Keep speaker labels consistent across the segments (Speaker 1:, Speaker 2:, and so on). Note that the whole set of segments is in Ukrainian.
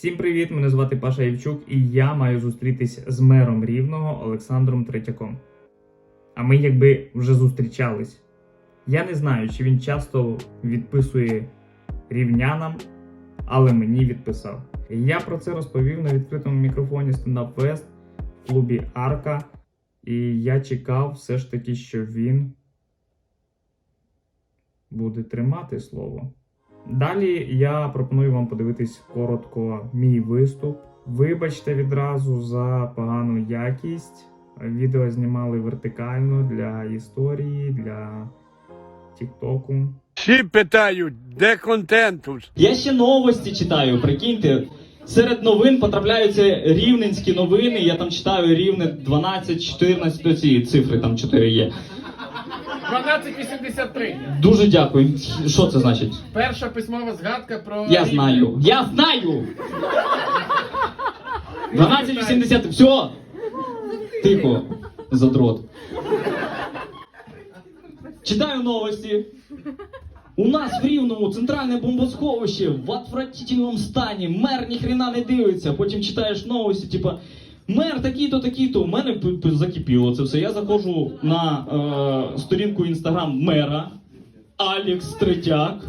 Speaker 1: Всім привіт! Мене звати Паша Євчук, і я маю зустрітись з мером рівного Олександром Третьяком. А ми якби вже зустрічались. Я не знаю, чи він часто відписує рівнянам, але мені відписав. Я про це розповів на відкритому мікрофоні Stand Up Fest в клубі Арка. І я чекав все ж таки, що він буде тримати слово. Далі я пропоную вам подивитись коротко мій виступ. Вибачте відразу за погану якість. Відео знімали вертикально для історії, для Тіктоку.
Speaker 2: Всі питають, де контентус?
Speaker 3: Я ще новості читаю, прикиньте. Серед новин потрапляються рівненські новини. Я там читаю рівне 12, 14, ці цифри там 4 є.
Speaker 4: 1283.
Speaker 3: Дуже дякую. Що це значить?
Speaker 4: Перша письмова згадка про.
Speaker 3: Я знаю. Я знаю! 1280. Все! Тихо, задрот. Читаю новості. У нас в Рівному центральне бомбосховище в отвратительному стані. Мер ніхрена не дивиться. Потім читаєш новості, типа. Мер такий-то, такий-то. У мене закипіло це все. Я заходжу на е, сторінку інстаграм мера Алекс Третяк.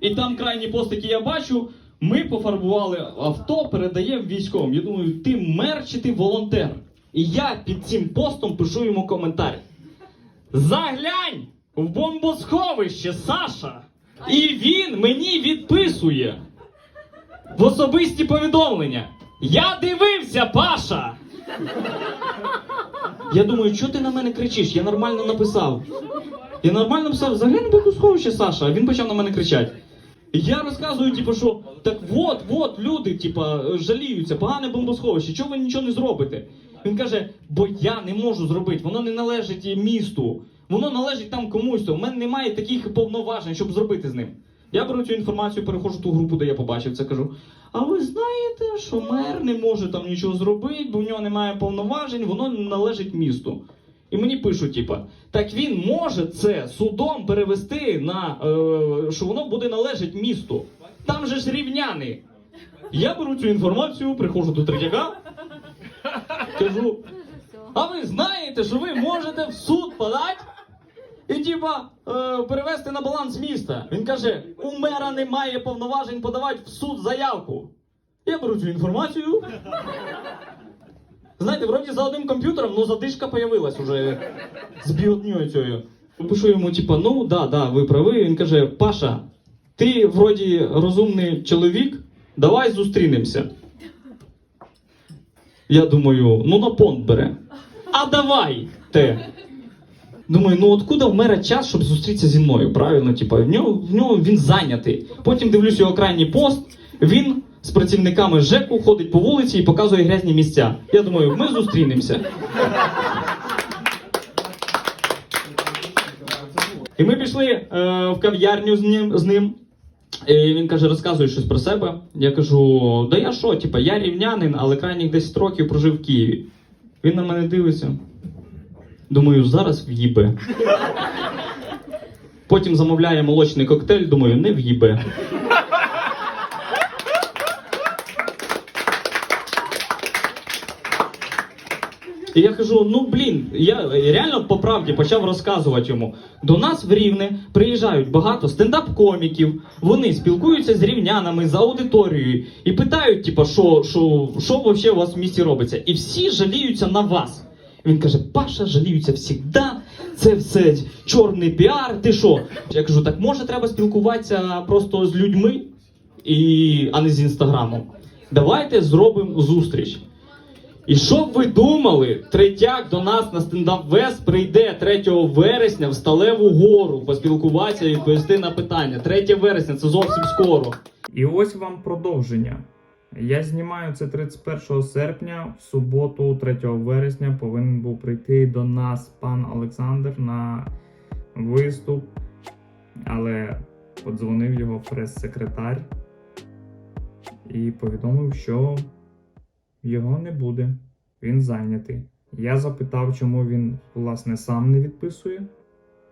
Speaker 3: І там крайній пост, який я бачу, ми пофарбували авто, передаємо військовим. Я думаю, ти мер чи ти волонтер? І я під цим постом пишу йому коментар. Заглянь в бомбосховище, Саша! І він мені відписує в особисті повідомлення. Я дивився, Паша! Я думаю, що ти на мене кричиш? Я нормально написав. Я нормально написав, заглянь в бомбосховище, Саша, а він почав на мене кричати. Я розказую, типу, що так от, от люди, типа, жаліються, погане бомбосховище, чого ви нічого не зробите? Він каже, бо я не можу зробити, воно не належить місту, воно належить там комусь, в мене немає таких повноважень, щоб зробити з ним. Я беру цю інформацію, переходжу в ту групу, де я побачив це, кажу. А ви знаєте, що мер не може там нічого зробити, бо в нього немає повноважень, воно належить місту. І мені пишуть, типа, так він може це судом перевести на е, що воно буде належить місту. Там же ж рівняни. Я беру цю інформацію, приходжу до третяка, кажу: а ви знаєте, що ви можете в суд подати і типа е, перевести на баланс міста. Він каже: у мера немає повноважень подавати в суд заявку. Я беру цю інформацію. Знаєте, вроді за одним комп'ютером, ну задишка появилась уже з біотньою цією. Пишу йому, типа, ну да, да, ви праві. Він каже: Паша, ти вроді розумний чоловік, давай зустрінемося. Я думаю, ну на понт бере. А давай те. Думаю, ну откуда в мера час, щоб зустрітися зі мною? Правильно, типа, в нього, в нього він зайнятий. Потім дивлюсь його крайній пост. Він з працівниками ЖЕКу ходить по вулиці і показує грязні місця. Я думаю, ми зустрінемося. І ми пішли е, в кав'ярню з ним, з ним. І він каже, розказує щось про себе. Я кажу: да я що, типа, я рівнянин, але крайніх 10 років прожив в Києві. Він на мене дивиться. Думаю, зараз в'їбе. Потім замовляє молочний коктейль, думаю, не в'їбе. І я кажу: ну блін, я реально по правді почав розказувати йому. До нас в Рівне приїжджають багато стендап-коміків, вони спілкуються з рівнянами за аудиторією і питають, типа, що, що, що взагалі у вас в місті робиться. І всі жаліються на вас. Він каже: Паша, жаліються завжди, це все чорний піар. Ти що? Я кажу, так може треба спілкуватися просто з людьми, і, а не з інстаграмом. Давайте зробимо зустріч. І що б ви думали, третяк до нас на стендап Вест прийде 3 вересня в Сталеву гору поспілкуватися і відповісти на питання. 3 вересня це зовсім скоро.
Speaker 1: І ось вам продовження. Я знімаю це 31 серпня, в суботу, 3 вересня, повинен був прийти до нас пан Олександр на виступ, але подзвонив його прес-секретар і повідомив, що його не буде. Він зайнятий. Я запитав, чому він, власне, сам не відписує.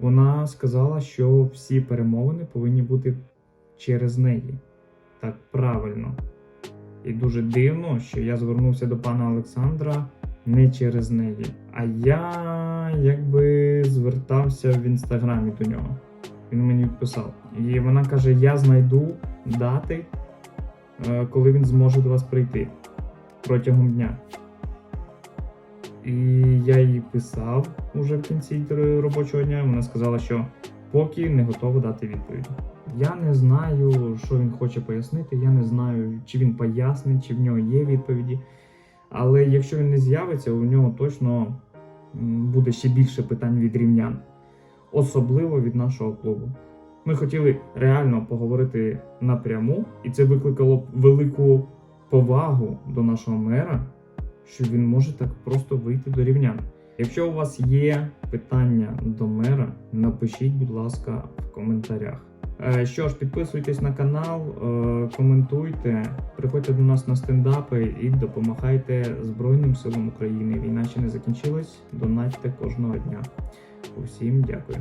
Speaker 1: Вона сказала, що всі перемовини повинні бути через неї.
Speaker 3: так правильно. І дуже дивно, що я звернувся до пана Олександра не через неї. А я якби звертався в інстаграмі до нього. Він мені відписав. І вона каже: Я знайду дати, е, коли він зможе до вас прийти протягом дня. І я їй писав уже в кінці робочого дня. Вона сказала, що поки не готова дати відповідь. Я не знаю, що він хоче пояснити. Я не знаю, чи він пояснить, чи в нього є відповіді. Але якщо він не з'явиться, у нього точно буде ще більше питань від рівнян, особливо від нашого клубу. Ми хотіли реально поговорити напряму, і це викликало б велику повагу до нашого мера, що він може так просто вийти до рівнян. Якщо у вас є питання до мера, напишіть, будь ласка, в коментарях. Е, Що ж, підписуйтесь на канал, е, коментуйте, приходьте до нас на стендапи і допомагайте Збройним силам України. Війна ще не закінчилась. Донатьте кожного дня. Усім дякую.